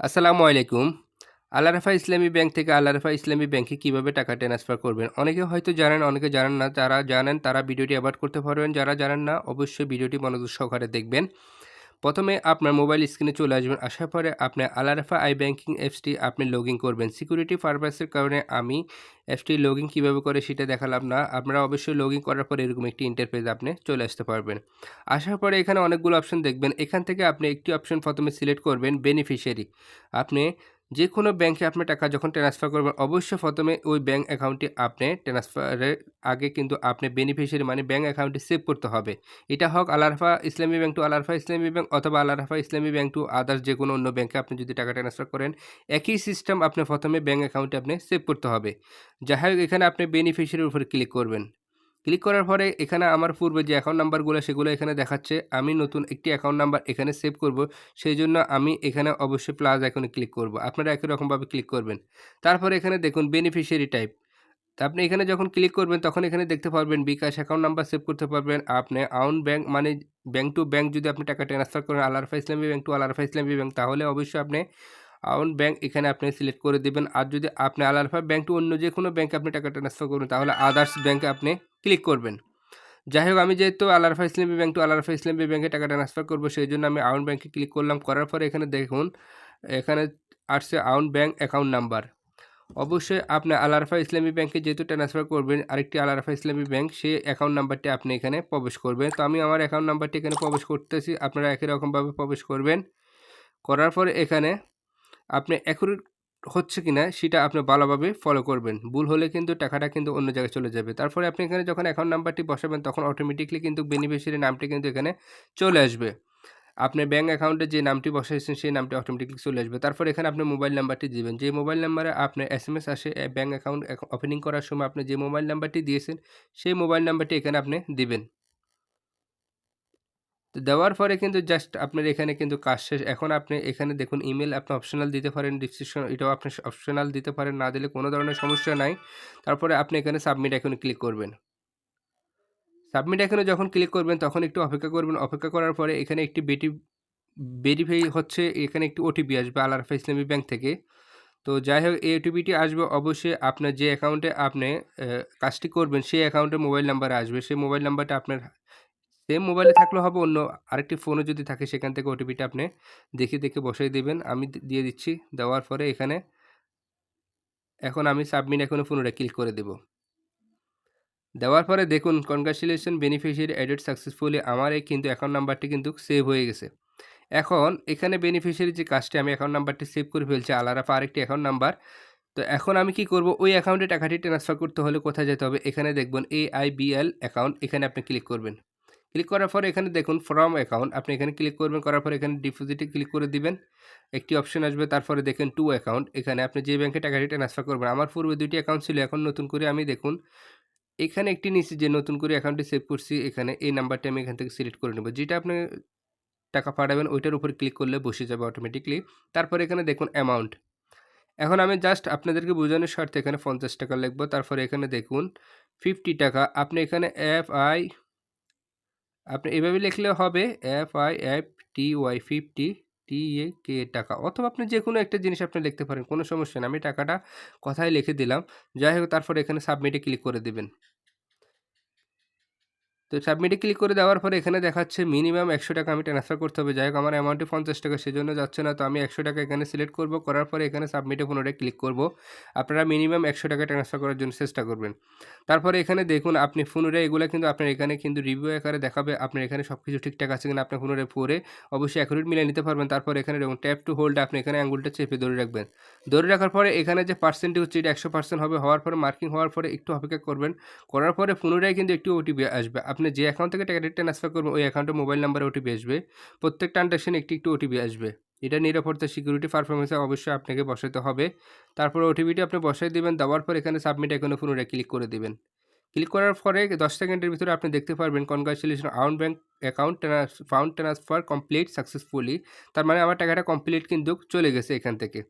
আসসালামু আলাইকুম। আল্লারফা ইসলামী ব্যাংক থেকে আল্লারফা ইসলামী ব্যাংকে কীভাবে টাকা ট্রান্সফার করবেন? অনেকে হয়তো জানেন, অনেকে জানেন না। যারা জানেন, তারা ভিডিওটি অ্যাভয়েড করতে পারবেন। যারা জানেন না, অবশ্যই ভিডিওটি মনোযোগ সহকারে দেখবেন। প্রথমে আপনার মোবাইল স্ক্রিনে চলে আসবেন, আসার পরে আপনি আলারাফা আই ব্যাঙ্কিং অ্যাপসটি আপনি লগ ইন করবেন সিকিউরিটি পারপাসের কারণে আমি অ্যাপসটি লগ ইন কীভাবে করে সেটা দেখালাম না। আপনারা অবশ্যই লগ ইন করার পরে এরকম একটি ইন্টারফেস আপনি চলে আসতে পারবেন। আসার পরে এখানে অনেকগুলো অপশন দেখবেন। এখান থেকে আপনি একটি অপশন প্রথমে সিলেক্ট করবেন বেনিফিশিয়ারি আপনি যে কোনো ব্যাংকে আপনি টাকা যখন ট্রান্সফার করবেন, অবশ্যই প্রথমে ওই ব্যাংক অ্যাকাউন্টটি আপনি ট্রান্সফারের আগে কিন্তু আপনি বেনিফিশিয়ারি মানে ব্যাংক অ্যাকাউন্টটি সেভ করতে হবে। এটা হোক আলারফা ইসলামী bank to Alarafa Islami bank অথবা আলারফা ইসলামী ব্যাংক টু আদার্স যে কোনো অন্য ব্যাংকে আপনি যদি টাকা ট্রান্সফার করেন, একই সিস্টেম আপনি প্রথমে ব্যাংক অ্যাকাউন্টে আপনি সেভ করতে হবে। যাই হোক এখানে আপনি বেনিফিশিয়ারির উপরে ক্লিক করবেন। ক্লিক করার পরে এখানে আমার পূর্বে যে অ্যাকাউন্ট নাম্বারগুলো সেগুলো এখানে দেখাচ্ছে। আমি নতুন একটি অ্যাকাউন্ট নাম্বার এখানে সেভ করব। সেই জন্য আমি এখানে অবশ্যই প্লাস আইকনে ক্লিক করব। আপনারা একই রকমভাবে ক্লিক করবেন। তারপরে এখানে দেখুন বেনিফিশিয়ারি টাইপ আপনি এখানে যখন ক্লিক করবেন, তখন এখানে দেখতে পারবেন বিকাশ অ্যাকাউন্ট নাম্বার সেভ করতে পারবেন। আপনি আউন ব্যাংক মানে ব্যাংক টু ব্যাংক যদি আপনি টাকা ট্রান্সফার করেন আলারফা ইসলামী bank to Alarafa Islami bank তাহলে অবশ্যই আপনি আউন ব্যাংক এখানে আপনি সিলেক্ট করে দেবেন। আর যদি আপনি আলারফা ব্যাংক টু অন্য যে কোনো ব্যাংকে আপনি টাকা ট্রান্সফার করুন তাহলে আদার্স ব্যাংকে আপনি ক্লিক করবেন। যাই হোক আমি যেহেতু আলারফা ইসলামী ব্যাংক টু আলারফা ইসলামী ব্যাংকে টাকা ট্রান্সফার করব সেই জন্য আমি আউন ব্যাংকে ক্লিক করলাম। করার পরে এখানে দেখুন, এখানে আসছে আউন ব্যাংক অ্যাকাউন্ট নাম্বার অবশ্যই আপনি আলারফা ইসলামী ব্যাংকে যেহেতু ট্রান্সফার করবেন, আরেকটি আলারফা ইসলামী ব্যাংক সেই অ্যাকাউন্ট নাম্বারটি আপনি এখানে প্রবেশ করবেন। তো আমি আমার অ্যাকাউন্ট নাম্বারটি এখানে প্রবেশ করতেছি, আপনারা একই রকমভাবে প্রবেশ করবেন। করার পরে এখানে আপনি অ্যাকুরেট হচ্ছে কিনা সেটা আপনি ভালোভাবে ফলো করবেন। ভুল হলে কিন্তু টাকাটা কিন্তু অন্য জায়গায় চলে যাবে। তারপরে আপনি এখানে যখন অ্যাকাউন্ট নাম্বারটি বসাবেন, তখন অটোমেটিকলি কিন্তু বেনিফিশিয়ারি নামটি কিন্তু এখানে চলে আসবে। আপনি ব্যাঙ্ক অ্যাকাউন্টে যে নামটি বসাইছেন, সেই নামটি অটোমেটিকলি চলে আসবে। তারপর এখানে আপনি মোবাইল নাম্বারটি দিবেন। যে মোবাইল নাম্বারে আপনার এস এম এস আসে ব্যাঙ্ক অ্যাকাউন্ট ওপেনিং করার সময় আপনি যে মোবাইল নাম্বারটি দিয়েছেন, সেই মোবাইল নাম্বারটি এখানে আপনি দিবেন। তো দেওয়ার পরে কিন্তু জাস্ট আপনার এখানে কিন্তু কাজ শেষ। এখন আপনি এখানে দেখুন ইমেল আপনি অপশনাল দিতে পারেন ডিসক্রিপশন এটাও আপনি অপশনাল দিতে পারেন, না দিলে কোনো ধরনের সমস্যা নাই। তারপরে আপনি এখানে সাবমিট এখানে ক্লিক করবেন। সাবমিট এখানে যখন ক্লিক করবেন, তখন একটু অপেক্ষা করবেন। অপেক্ষা করার পরে এখানে একটি বেটি ভেরিফাই হচ্ছে, এখানে একটি ওটিপি আসবে আলারফা ইসলামী ব্যাংক থেকে। তো যাই হোক, এই ওটিপিটি আসবে, অবশ্যই আপনার যে অ্যাকাউন্টে আপনি কাজটি করবেন, সেই অ্যাকাউন্টে মোবাইল নাম্বারে আসবে। সেই মোবাইল নাম্বারটা আপনার সেম মোবাইলে থাকলে হবে, অন্য আরেকটি ফোনও যদি থাকে সেখান থেকে ওটিপিটা আপনি দেখে দেখে বসাই দেবেন। আমি দিয়ে দিচ্ছি। দেওয়ার পরে এখানে এখন আমি সাবমিট এখনও পুনরায় ক্লিক করে দেব। দেওয়ার পরে দেখুন কনগ্রাচুলেশন বেনিফিশিয়ারি অ্যাডেড সাকসেসফুলি আমার এই কিন্তু অ্যাকাউন্ট নাম্বারটি কিন্তু সেভ হয়ে গেছে। এখন এখানে বেনিফিশিয়ারি যে কাজটি আমি অ্যাকাউন্ট নাম্বারটি সেভ করে ফেলছি আলারাফা আরেকটি অ্যাকাউন্ট নাম্বার তো এখন আমি কি করব? ওই অ্যাকাউন্টে টাকাটি ট্রান্সফার করতে হলে কোথায় যেতে হবে? এখানে দেখবেন A I B L account এখানে আপনি ক্লিক করবেন। ক্লিক করার পরে এখানে দেখুন ফ্রম অ্যাকাউন্ট আপনি এখানে ক্লিক করবেন, করার পর এখানে ডিপোজিটে ক্লিক করে দিবেন। একটি অপশন আসবে, তারপরে দেখেন টু অ্যাকাউন্ট এখানে আপনি যে ব্যাংকে টাকাটি ট্রান্সফার করবেন, আমার পূর্বে দুইটি অ্যাকাউন্ট ছিল, এখন নতুন করে আমি দেখুন, এখানে একটি নিচে যে নতুন করে অ্যাকাউন্টটি সেভ করছি, এখানে এই নাম্বারটি আমি এখান থেকে সিলেক্ট করে নেব। যেটা আপনি টাকা পাঠাবেন, ওইটার উপর ক্লিক করলে বসে যাবে অটোমেটিকলি তারপরে এখানে দেখুন অ্যামাউন্ট এখন আমি জাস্ট আপনাদেরকে বোঝানোর স্বার্থে এখানে পঞ্চাশ টাকা লিখব। তারপরে এখানে দেখুন ফিফটি টাকা। আপনি এখানে এফ আই আপনি এভাবে লিখলে হবে F I F T Y fifty T A K টাকা। অথবা আপনি যে কোনো একটা জিনিস আপনি লিখতে পারেন, কোনো সমস্যা না আমি টাকাটা কথায় লিখে দিলাম। যাই হোক, তারপর এখানে সাবমিটে ক্লিক করে দেবেন। তো সাবমিটে ক্লিক করে দেওয়ার পরে এখানে দেখাচ্ছে মিনিমাম একশো টাকা আমি ট্রান্সফার করতে হবে। যাই হোক, আমার অ্যামাউন্টটি পঞ্চাশ টাকা, সেজন্য যাচ্ছে না। তো আমি একশো টাকা এখানে সিলেক্ট করব। করার পরে এখানে সাবমিটে পুনরায় ক্লিক করব। আপনারা মিনিমাম একশো টাকা ট্রান্সফার করার জন্য চেষ্টা করবেন। তারপরে এখানে দেখুন, আপনি পুনরায় এগুলো কিন্তু আপনার এখানে কিন্তু রিভিউ আকারে দেখাবে। আপনার এখানে সব কিছু ঠিকঠাক আছে কিনা আপনি পুনরায় পরে অবশ্যই অ্যাকুরেট মিলিয়ে নিতে পারবেন। তারপর এখানে দেখুন ট্যাপ টু হোল্ড আপনি এখানে আঙ্গুলটা চেপে ধরে রাখবেন। ধরে রাখার পরে এখানে যে পার্সেন্টেজ হচ্ছে, এটা একশো পার্সেন্ট হবে। হওয়ার পরে মার্কিং হওয়ার পরে একটু অপেক্ষা করবেন। করার পরে পুনরায় কিন্তু একটু ওটিপি আসবে। আপনি যে অ্যাকাউন্ট থেকে টাকাটি ট্রান্সফার করবেন, ওই অ্যাকাউন্টে মোবাইল নাম্বারে ওটিপি আসবে। প্রত্যেক ট্রানজাকশানে একটি, একটু ওটিপি আসবে। এটা নিরাপত্তা সিকিউরিটি পারফরমেন্সে অবশ্যই আপনাকে বসাতে হবে। তারপর ওটিপিটি আপনি বসাই দেবেন, দেওয়ার পর এখানে সাবমিট এখানে পুনরায় ক্লিক করে দেবেন। ক্লিক করার পরে দশ সেকেন্ডের ভিতরে আপনি দেখতে পারবেন congratulation amount bank account fund transfer complete successfully তার মানে আমার টাকাটা কমপ্লিট কিন্তু চলে গেছে এখান থেকে।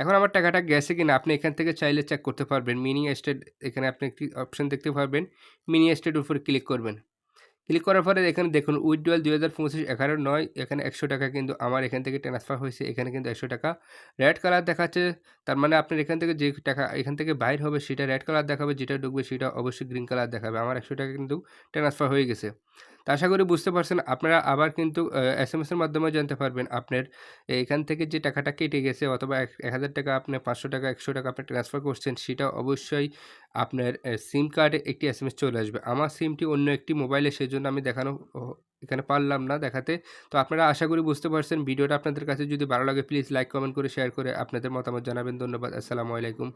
এখন আমার টাকাটা গেছে কিনা, আপনি এখান থেকে চাইলে চেক করতে পারবেন। মিনি স্টেট এখানে আপনি একটি অপশন দেখতে পারবেন। মিনি স্টেট উপরে ক্লিক করবেন। ক্লিক করার পরে এখানে দেখুন, উইথড্রয়াল দুই হাজার পঁচিশ এগারো নয়, এখানে একশো টাকা কিন্তু আমার এখান থেকে ট্রান্সফার হয়েছে, এখানে কিন্তু একশো টাকা। রেড কালার দেখাচ্ছে, তার মানে আপনার এখান থেকে যে টাকা এখান থেকে বাইর হবে, সেটা রেড কালার দেখাবে, যেটা ঢুকবে, সেটা অবশ্যই গ্রিন কালার দেখাবে। আমার একশো টাকা কিন্তু ট্রান্সফার হয়ে গেছে। তা আশা করি বুঝতে পারছেন। আপনারা আবার কিন্তু এস এম এসের মাধ্যমে জানতে পারবেন আপনার এখান থেকে যে টাকাটা কেটে গেছে অথবা এক হাজার টাকা আপনি পাঁচশো টাকা, একশো টাকা আপনি ট্রান্সফার করছেন, সেটা অবশ্যই আপনার সিম কার্ডে একটি এস এম এস চলে আসবে। আমার সিমটি অন্য একটি মোবাইলে সেজন্য আমি দেখানো এখানে পারলাম না দেখাতে। তো আপনারা আশা করি বুঝতে পারছেন। ভিডিওটা আপনাদের কাছে যদি ভালো লাগে প্লিজ লাইক কমেন্ট করে শেয়ার করে আপনাদের মতামত জানাবেন। ধন্যবাদ। আসসালামু আলাইকুম।